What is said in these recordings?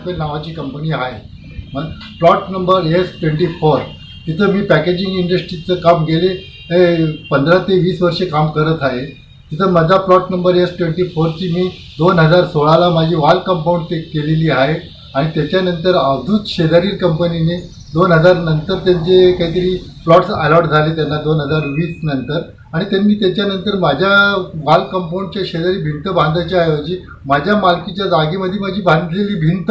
Apple नावाची company आहे. मग plot number S twenty four तिथं मी पॅकेजिंग इंडस्ट्रीचं काम गेले पंधरा ते वीस वर्षे काम करत आहे. तिथं माझा प्लॉट नंबर एस ट्वेंटी फोरची मी दोन हजार सोळाला माझी वाल कंपाऊंड ते केलेली आहे. आणि त्याच्यानंतर अवधूत शेजारील कंपनीने दोन हजार नंतर त्यांचे काहीतरी प्लॉट्स अलॉट झाले त्यांना दोन हजार वीस नंतर. आणि त्यांनी त्याच्यानंतर माझ्या वाल कंपाऊंडच्या शेजारी भिंत बांधायच्या ऐवजी माझ्या मालकीच्या जागेमध्ये माझी बांधलेली भिंत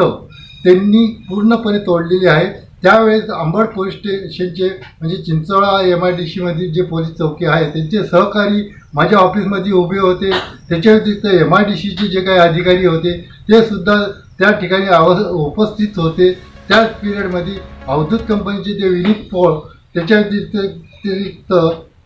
त्यांनी पूर्णपणे तोडलेली आहे. त्यावेळेस अंबड पोलीस स्टेशनचे म्हणजे चिंचोळा एम आय डी सीमधील जे पोलीस चौकी आहे त्यांचे सहकारी माझ्या ऑफिसमध्ये उभे होते. त्याच्या व्यतिरिक्त एम आय डी सीचे जे काही अधिकारी होते ते सुद्धा त्या ठिकाणी आव उपस्थित होते. त्याच पिरियडमध्ये अवधूत कंपनीचे जे विनीत पोळ त्याच्या व्यतिरिक्त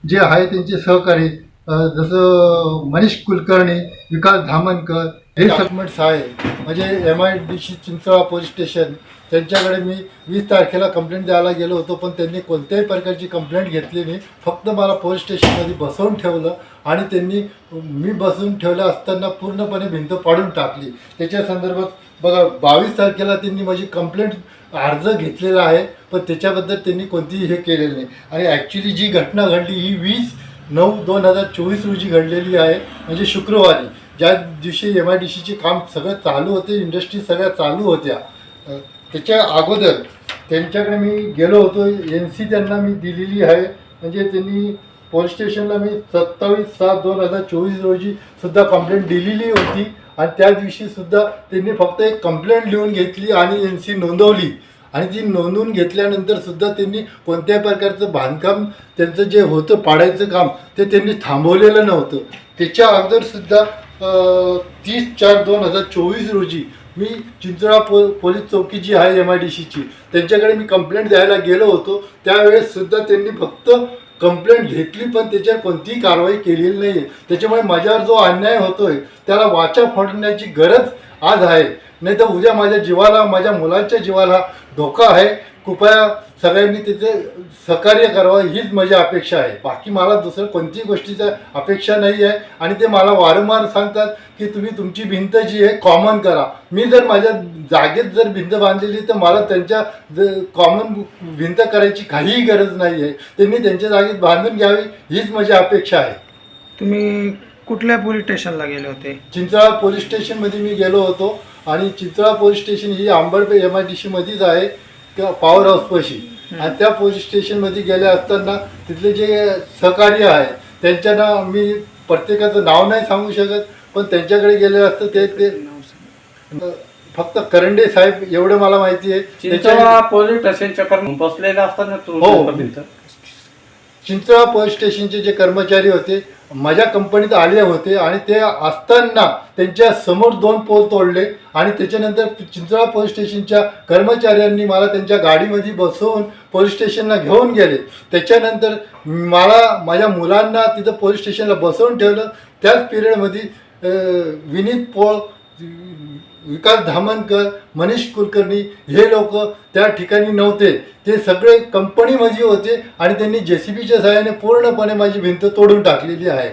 जे आहे त्यांचे सहकारी जसं मनीष कुलकर्णी विकास धामनकर हे डॉक्युमेंट्स आहे. म्हणजे M I D C Chinchola police station त्यांच्याकडे मी वीस तारखेला कंप्लेंट द्यायला गेलो होतो पण त्यांनी कोणत्याही प्रकारची कंप्लेंट घेतली नाही. फक्त मला पोलीस स्टेशनमध्ये बसवून ठेवलं आणि त्यांनी मी बसून ठेवलं असताना पूर्णपणे भिंत पाडून टाकली. त्याच्या संदर्भात बघा बावीस तारखेला त्यांनी माझी कंप्लेंट अर्ज घेतलेला आहे पण त्याच्याबद्दल त्यांनी कोणतीही हे केलेलं नाही. आणि ॲक्च्युली जी घटना घडली ही वीस नऊ दोन हजार चोवीस रोजी घडलेली आहे. म्हणजे शुक्रवारी. ज्या दिवशी एम आय डी सीचे काम सगळं चालू होते इंडस्ट्री सगळ्या चालू होत्या त्याच्या अगोदर त्यांच्याकडे मी गेलो होतो. एन सी त्यांना मी दिलेली आहे. म्हणजे त्यांनी पोलीस स्टेशनला मी सत्तावीस सात दोन हजार चोवीस रोजी सुद्धा कंप्लेंट दिलेली होती. आणि त्या दिवशी सुद्धा त्यांनी फक्त एक कंप्लेंट लिहून घेतली आणि एन सी नोंदवली. आणि ती नोंदवून घेतल्यानंतर सुद्धा त्यांनी कोणत्याही प्रकारचं बांधकाम त्यांचं जे होतं पाडायचं काम ते त्यांनी थांबवलेलं नव्हतं. त्याच्या अगोदर सुद्धा तीस चार दोन हजार चोवीस रोजी मी चिंचोळा पो पोलीस चौकी जी आहे एम आय डी सीची त्यांच्याकडे मी कंप्लेंट द्यायला गेलो होतो. त्यावेळेससुद्धा त्यांनी फक्त कंप्लेंट घेतली पण त्याच्यावर कोणतीही कारवाई केलेली नाही आहे त्याच्यामुळे माझ्यावर जो अन्याय होतोय त्याला वाचा फोडण्याची गरज आज आहे. नाही तर उद्या माझ्या जीवाला माझ्या मुलांच्या जीवाला धोका आहे. कृपया सगळ्यांनी त्याचे सहकार्य करावं हीच माझी अपेक्षा आहे. बाकी मला दुसरं कोणतीही गोष्टीचा अपेक्षा नाही आहे आणि ते मला वारंवार सांगतात की तुम्ही तुमची भिंत जी आहे कॉमन करा. मी जर माझ्या जागेत जर भिंत बांधलेली तर मला त्यांच्या कॉमन भिंत करायची काहीही गरज नाही आहे त्यांनी त्यांच्या जागेत बांधून घ्यावी हीच माझी अपेक्षा आहे. तुम्ही कुठल्या पोलीस स्टेशनला गेले होते? चिंचळा पोलीस स्टेशनमध्ये मी गेलो होतो. आणि चिंचळा पोलीस स्टेशन ही आंबड एम आय डी सीमध्येच आहे. किंवा पॉवर हाऊसपाशी आणि त्या पोलीस स्टेशनमध्ये गेले असताना तिथले जे सहकार्य आहे त्यांच्याना मी प्रत्येकाचं नाव नाही सांगू शकत पण त्यांच्याकडे गेले असतं ते ते फक्त करंडे साहेब एवढं मला माहिती आहे. त्याच्या पोलीस स्टेशनच्या बसलेले असतात ना तू हो. चिंचळा पोलीस स्टेशनचे जे कर्मचारी होते माझ्या कंपनीत आले होते आणि ते असताना त्यांच्यासमोर दोन पोल तोडले आणि त्याच्यानंतर चिंचळा पोलीस स्टेशनच्या कर्मचाऱ्यांनी मला त्यांच्या गाडीमध्ये बसवून पोलीस स्टेशनला घेऊन गेले. त्याच्यानंतर मला माझ्या मुलांना तिथं पोलीस स्टेशनला बसवून ठेवलं. त्याच पिरियडमध्ये विनीत पोळ विकास धामणकर मनीष कुलकर्णी हे लोक त्या ठिकाणी नव्हते. ते सगळे कंपनीमध्ये होते आणि त्यांनी जे सी बीच्या सहाय्याने पूर्णपणे माझी भिंत तोडून टाकलेली आहे.